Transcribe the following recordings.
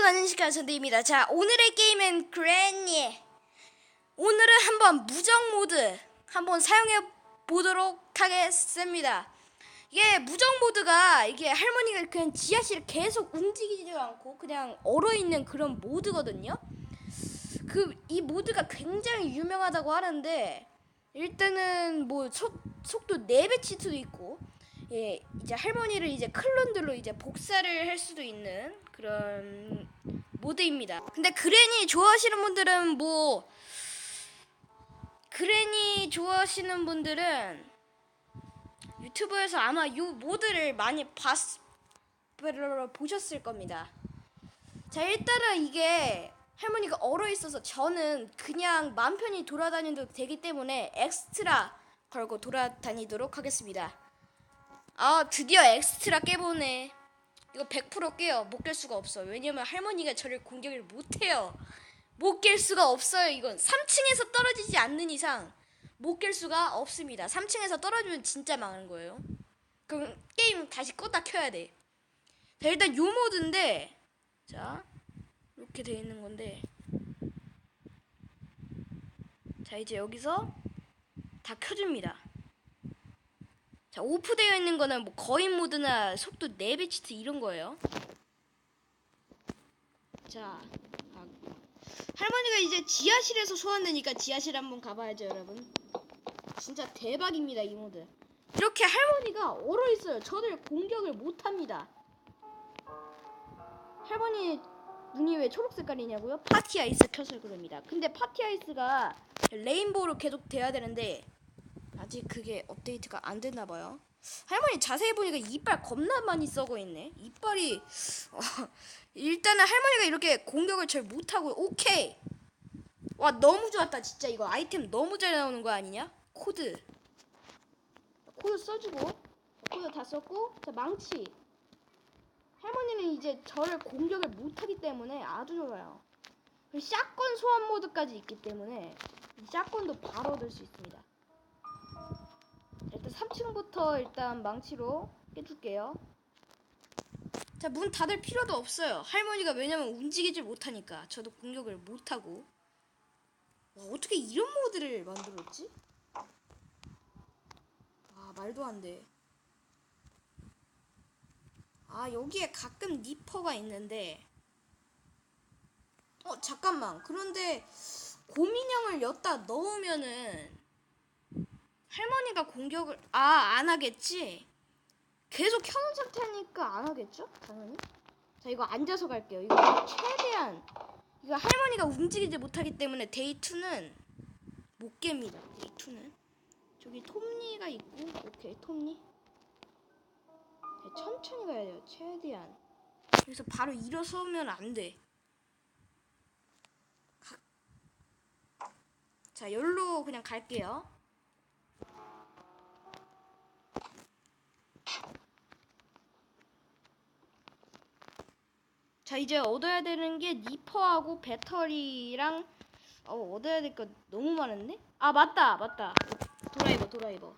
여러분 안녕하십니까 전대입니다. 자 오늘의 게임은 그랜니. 오늘은 한번 무적 모드 한번 사용해 보도록 하겠습니다. 이게 무적 모드가 이게 할머니가 그냥 지하실을 계속 움직이지도 않고 그냥 얼어 있는 그런 모드거든요. 그 이 모드가 굉장히 유명하다고 하는데 일단은 뭐 속, 속도 4배 치수도 있고 예, 이제 할머니를 이제 클론들로 이제 복사를 할 수도 있는 그런 모드입니다. 근데 그랜이 좋아하시는 분들은 뭐 그랜이 좋아하시는 분들은 유튜브에서 아마 이 모드를 많이 봤 보셨을 겁니다. 자 일단은 이게 할머니가 얼어 있어서 저는 그냥 마음 편히 돌아다녀도 되기 때문에 엑스트라 걸고 돌아다니도록 하겠습니다. 아 드디어 엑스트라 깨보네. 이거 100% 깨요. 못 깰 수가 없어 왜냐면 할머니가 저를 공격을 못해요. 못 깰 수가 없어요 이건. 3층에서 떨어지지 않는 이상 못 깰 수가 없습니다. 3층에서 떨어지면 진짜 망하는 거예요. 그럼 게임 다시 껐다 켜야 돼. 자, 일단 요 모드인데 자 이렇게 돼 있는 건데. 자 이제 여기서 다 켜줍니다 자 오프되어 있는 거는 뭐 거인 모드나 속도 4배 치트 이런 거예요. 자 아, 할머니가 이제 지하실에서 소환되니까 지하실 한번 가봐야죠 여러분. 진짜 대박입니다 이 모드. 이렇게 할머니가 얼어 있어요. 저를 공격을 못 합니다. 할머니 눈이 왜 초록 색깔이냐고요? 파티 아이스 켜서 그럽니다. 근데 파티 아이스가 레인보우로 계속 돼야 되는데 아직 그게 업데이트가 안 됐나 봐요. 할머니 자세히 보니까 이빨 겁나 많이 썩어 있네. 이빨이 어, 일단은 할머니가 이렇게 공격을 잘 못하고 오케이. 와 너무 좋았다 진짜 이거 아이템 너무 잘 나오는 거 아니냐? 코드 코드 써주고 코드 다 썼고 자 망치 할머니는 이제 저를 공격을 못하기 때문에 아주 좋아요. 샷건 소환 모드까지 있기 때문에 이 샷건도 바로 얻을 수 있습니다. 일단 3층부터 일단 망치로 깨줄게요. 자, 문 닫을 필요도 없어요. 할머니가 왜냐면 움직이질 못하니까. 저도 공격을 못하고. 와, 어떻게 이런 모드를 만들었지? 아, 말도 안 돼. 아, 여기에 가끔 니퍼가 있는데. 어, 잠깐만. 그런데 고민형을 엿다 넣으면은 할머니가 공격을 아 안 하겠지? 계속 켜놓은 상태니까 안 하겠죠? 당연히? 자 이거 앉아서 갈게요. 이거 최대한 이거 할머니가 움직이지 못하기 때문에 데이 2는 못 깹니다 데이 2는. 저기 톱니가 있고 오케이 톱니. 네, 천천히 가야 돼요 최대한. 그래서 바로 일어서면 안 돼. 자 열로 그냥 갈게요 자 이제 얻어야 되는 게 니퍼하고 배터리랑 어 얻어야 될 거 너무 많은데? 아 맞다 맞다. 도라이버 도라이버.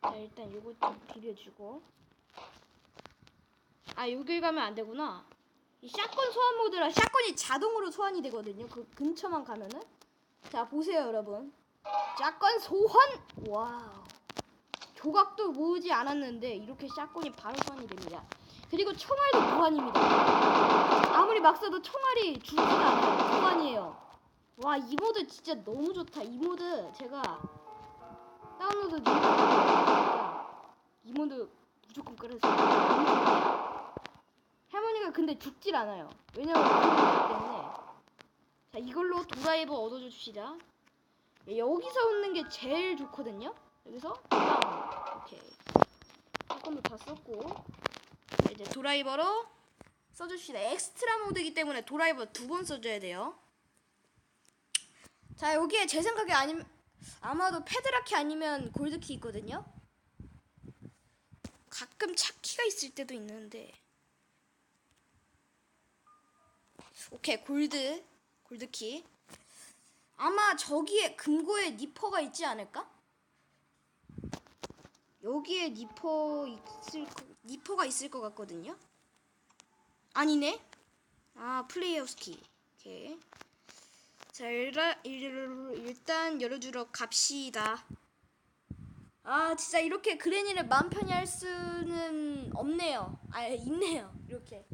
자 일단 요거 좀 비벼주고. 아 여길 가면 안 되구나. 이 샷건 소환 모드라 샷건이 자동으로 소환이 되거든요. 그 근처만 가면은. 자 보세요 여러분. 샷건 소환? 와우 조각도 모으지 않았는데 이렇게 샷건이 바로 소환이 됩니다. 그리고 총알도 무한입니다. 아무리 막 쏴도 총알이 죽지가 않아요. 무한이에요. 와, 이 모드 진짜 너무 좋다. 이 모드 제가 다운로드 이 모드 무조건 끌어서 할머니가 근데 죽질 않아요. 왜냐면 때문에 자 이걸로 도라이버 얻어줍시다. 여기서 웃는 게 제일 좋거든요. 여기서 다운 오케이. 조금도 다 썼고 이제 드라이버로 써줍시다. 엑스트라 모드이기 때문에 드라이버 두 번 써줘야 돼요. 자 여기에 제 생각에 아니 아마도 패드라키 아니면 골드키 있거든요? 가끔 차키가 있을 때도 있는데. 오케이 골드 골드키. 아마 저기에 금고에 니퍼가 있지 않을까? 여기에 니퍼 있을 거, 니퍼가 있을 것 같거든요. 아니네. 아 플레이어 스키. 자 일라, 일, 일단 열어주러 갑시다. 아 진짜 이렇게 그레니를 마음 편히 할 수는 없네요. 아 있네요. 이렇게.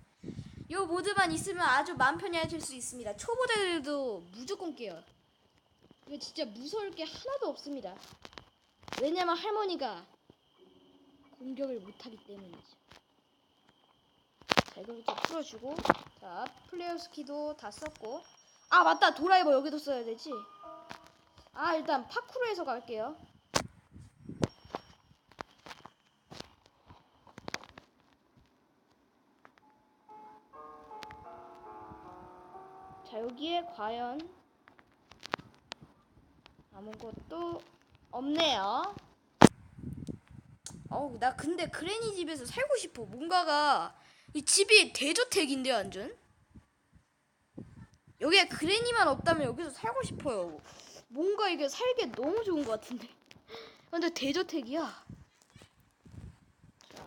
요 모드만 있으면 아주 마음 편히 하실 수 있습니다. 초보자들도 무조건 깨요. 이거 진짜 무서울 게 하나도 없습니다. 왜냐면 할머니가 공격을 못하기 때문이죠. 자, 이거부터 풀어주고, 자, 플레이어 스키도 다 썼고, 아, 맞다! 도라이버 여기도 써야 되지? 아, 일단 파쿠르에서 갈게요. 자, 여기에 과연 아무것도 없네요. 어우, 나 근데 그레니 집에서 살고 싶어. 뭔가가 이 집이 대저택인데 완전. 여기에 그레니만 없다면 여기서 살고 싶어요. 뭔가 이게 살기 너무 좋은 것 같은데. 완전 대저택이야. 자.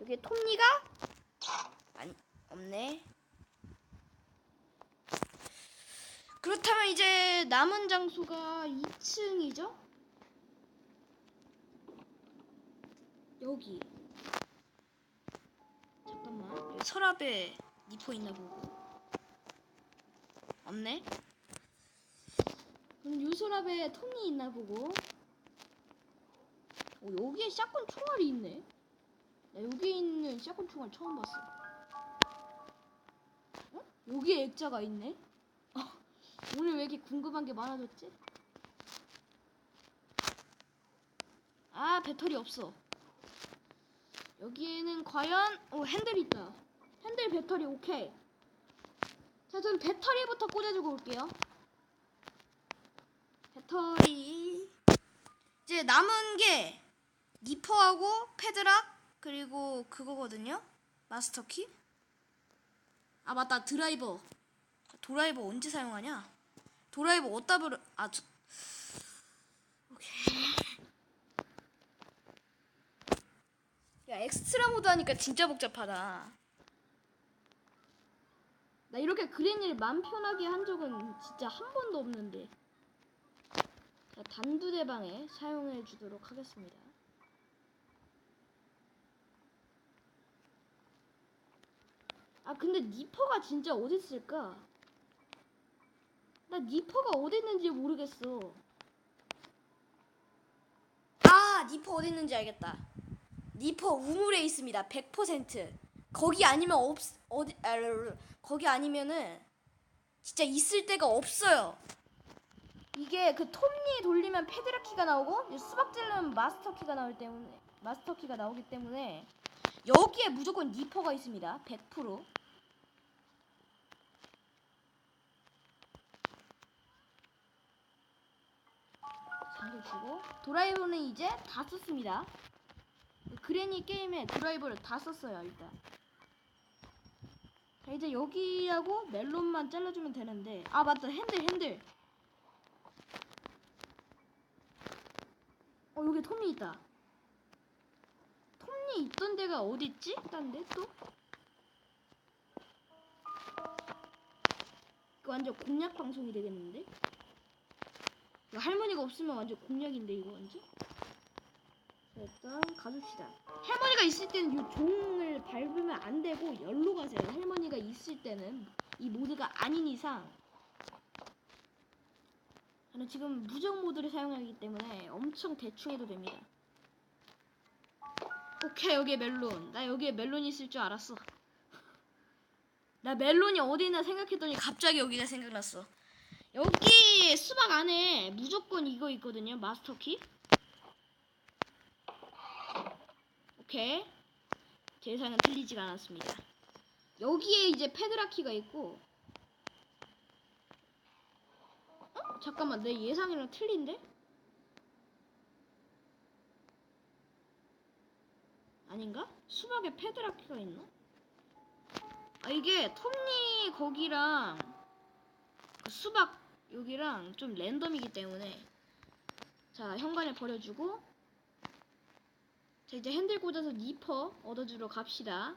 여기 톱니가 아니 없네. 그렇다면 이제 남은 장소가 2층이죠? 여기. 잠깐만. 여기 서랍에 니퍼 있나 보고. 없네. 그럼 요 서랍에 톱니 있나 보고. 오, 여기에 샷건 총알이 있네. 나 여기 있는 샷건 총알 처음 봤어. 어? 여기에 액자가 있네. 오늘 왜 이렇게 궁금한 게 많아졌지? 아 배터리 없어. 여기에는 과연 오 핸들 있다. 핸들 배터리 오케이. 자, 전 배터리부터 꽂아주고 올게요. 배터리 이제 남은 게 니퍼하고 패드락 그리고 그거거든요. 마스터키. 아 맞다 드라이버. 드라이버 언제 사용하냐? 드라이버 어디다 버려? 아 저... 오케이. 야 엑스트라 모드 하니까 진짜 복잡하다. 나 이렇게 그린을 맘 편하게 한 적은 진짜 한 번도 없는데. 자, 단두대방에 사용해 주도록 하겠습니다. 아 근데 니퍼가 진짜 어디 있을까? 나 니퍼가 어디 있는지 모르겠어. 아 니퍼 어디 있는지 알겠다. 니퍼 우물에 있습니다. 100%. 거기 아니면 없 어디 아. 거기 아니면은 진짜 있을 데가 없어요. 이게 그 톱니 돌리면 패드락 키가 나오고 수박 찌르면 마스터 키가 나올 때문에 마스터 키가 나오기 때문에 여기에 무조건 니퍼가 있습니다. 100%. 잠겨주고 드라이버는 이제 다 썼습니다. 그레니 게임에 드라이버를 다 썼어요 일단. 자 이제 여기하고 멜론만 잘라주면 되는데 아 맞다 핸들 핸들. 어 여기 톱니 있다. 톱니 있던 데가 어디 있지? 딴데 또? 완전 공략 방송이 되겠는데? 할머니가 없으면 완전 공략인데 이거 완전? 자, 일단 가줍시다. 할머니가 있을 때는 이 종을 밟으면 안 되고 열로 가세요. 할머니가 있을 때는 이 모드가 아닌 이상 저는 지금 무적 모드를 사용하기 때문에 엄청 대충 해도 됩니다. 오케이 여기에 멜론. 나 여기에 멜론이 있을 줄 알았어. 나 멜론이 어디 있나 생각했더니 갑자기 여기가 생각났어. 여기 수박 안에 무조건 이거 있거든요. 마스터키. 오케이. 제 예상은 틀리지가 않았습니다. 여기에 이제 페드라키가 있고. 어? 잠깐만, 내 예상이랑 틀린데? 아닌가? 수박에 페드라키가 있나? 아, 이게 톱니 거기랑 그 수박 여기랑 좀 랜덤이기 때문에 자 현관에 버려주고 자 이제 핸들 꽂아서 니퍼 얻어주러 갑시다.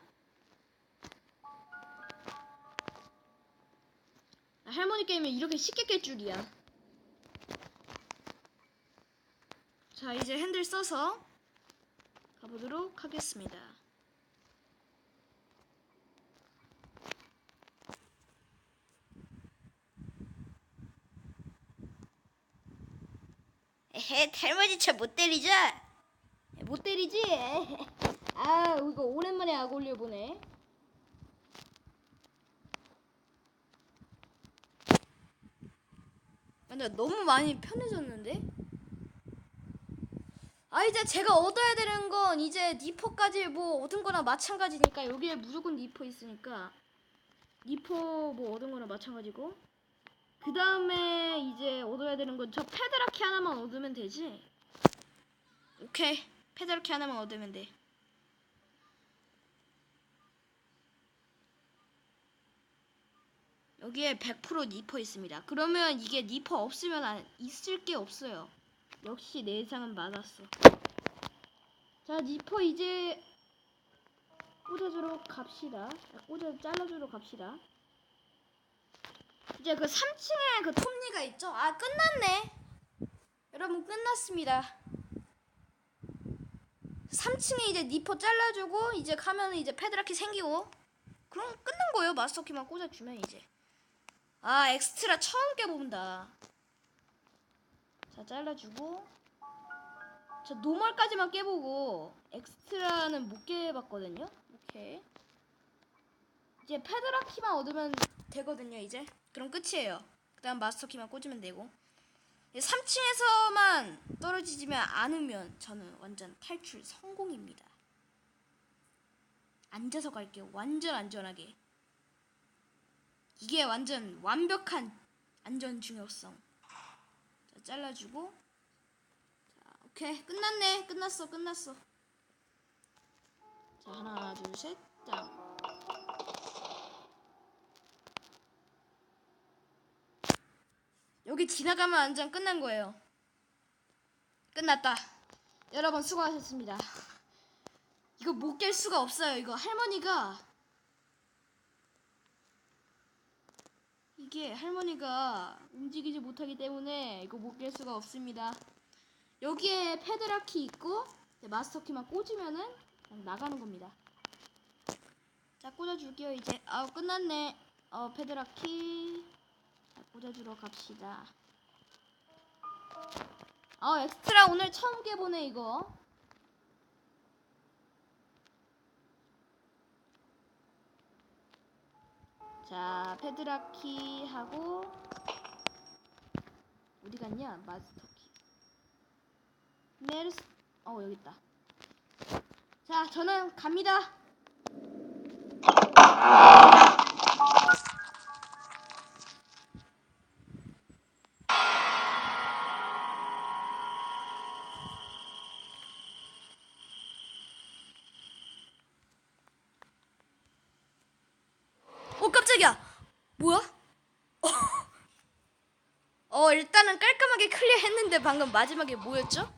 아, 할머니 게임이 이렇게 쉽게 깰 줄이야. 자 이제 핸들 써서 가보도록 하겠습니다 에헤, 할머니 저못 때리죠? 못 때리지? 아 이거 오랜만에 악 올려보네 근데 너무 많이 편해졌는데? 아 이제 제가 얻어야 되는 건 이제 니퍼까지 뭐 얻은 거나 마찬가지니까 여기에 무조건 니퍼 있으니까 니퍼 뭐 얻은 거나 마찬가지고 그 다음에 이제 얻어야 되는 건 저 패드라키 하나만 얻으면 되지 오케이 페달키 하나만 얻으면 돼. 여기에 100% 니퍼 있습니다. 그러면 이게 니퍼 없으면 안, 있을 게 없어요. 역시 내 예상은 맞았어. 자, 니퍼 이제 꽂아주러 갑시다. 아, 꽂아 잘라주러 갑시다. 이제 그 3층에 그 톱니가 있죠? 아, 끝났네. 여러분 끝났습니다. 3층에 이제 니퍼 잘라주고 이제 가면은 이제 패드라키 생기고. 그럼 끝난 거예요 마스터키만 꽂아주면 이제. 아 엑스트라 처음 깨본다. 자 잘라주고. 자 노멀까지만 깨보고. 엑스트라는 못 깨봤거든요? 오케이. 이제 패드라키만 얻으면 되거든요 이제 그럼 끝이에요 그 다음 마스터키만 꽂으면 되고 3층에서만 떨어지지만 않으면 저는 완전 탈출 성공입니다. 앉아서 갈게요. 완전 안전하게. 이게 완전 완벽한 안전 중요성. 자, 잘라주고. 자, 오케이. 끝났네. 끝났어. 끝났어. 자, 하나, 둘, 셋. 짱. 여기 지나가면 완전 끝난 거예요. 끝났다. 여러분 수고하셨습니다. 이거 못 깰 수가 없어요. 이거 할머니가 이게 할머니가 움직이지 못하기 때문에 이거 못 깰 수가 없습니다. 여기에 패드라키 있고 마스터키만 꽂으면은 나가는 겁니다. 자 꽂아줄게요 이제. 아우 끝났네. 어 패드라키. 자, 꽂아주러 갑시다. 아 엑스트라 오늘 처음 깨보네 이거. 자 패드라키 하고 어디 갔냐 마스터키. 네르스 어 여기 있다. 자 저는 갑니다. 일단은 깔끔하게 클리어했는데 방금 마지막에 뭐였죠?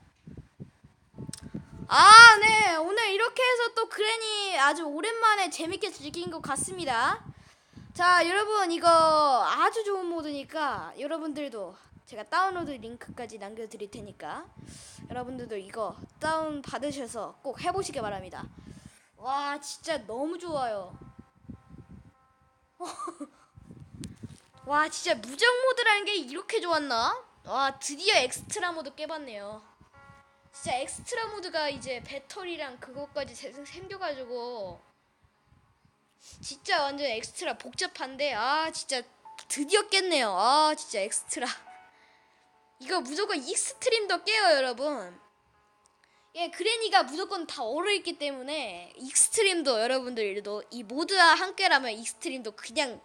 아 네. 오늘 이렇게 해서 또 그랜이 아주 오랜만에 재밌게 즐긴 것 같습니다. 자 여러분 이거 아주 좋은 모드니까 여러분들도 제가 다운로드 링크까지 남겨드릴 테니까 여러분들도 이거 다운 받으셔서 꼭 해보시기 바랍니다. 와 진짜 너무 좋아요 와 진짜 무적 모드라는 게 이렇게 좋았나? 와 드디어 엑스트라 모드 깨봤네요. 진짜 엑스트라 모드가 이제 배터리랑 그것까지 세- 생겨가지고 진짜 완전 엑스트라 복잡한데 아 진짜 드디어 깼네요. 아 진짜 엑스트라 이거 무조건 익스트림도 깨요 여러분. 예 그레니가 무조건 다 얼어있기 때문에 익스트림도 여러분들도 이 모드와 함께라면 익스트림도 그냥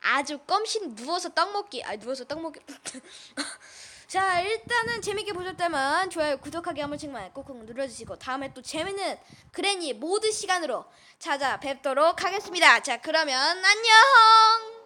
아주 껌신 누워서 떡 먹기 아 누워서 떡 먹기. 자 일단은 재밌게 보셨다면 좋아요 구독하기 한 번씩만 꾹꾹 눌러주시고 다음에 또 재밌는 그레니 모드 시간으로 찾아뵙도록 하겠습니다. 자 그러면 안녕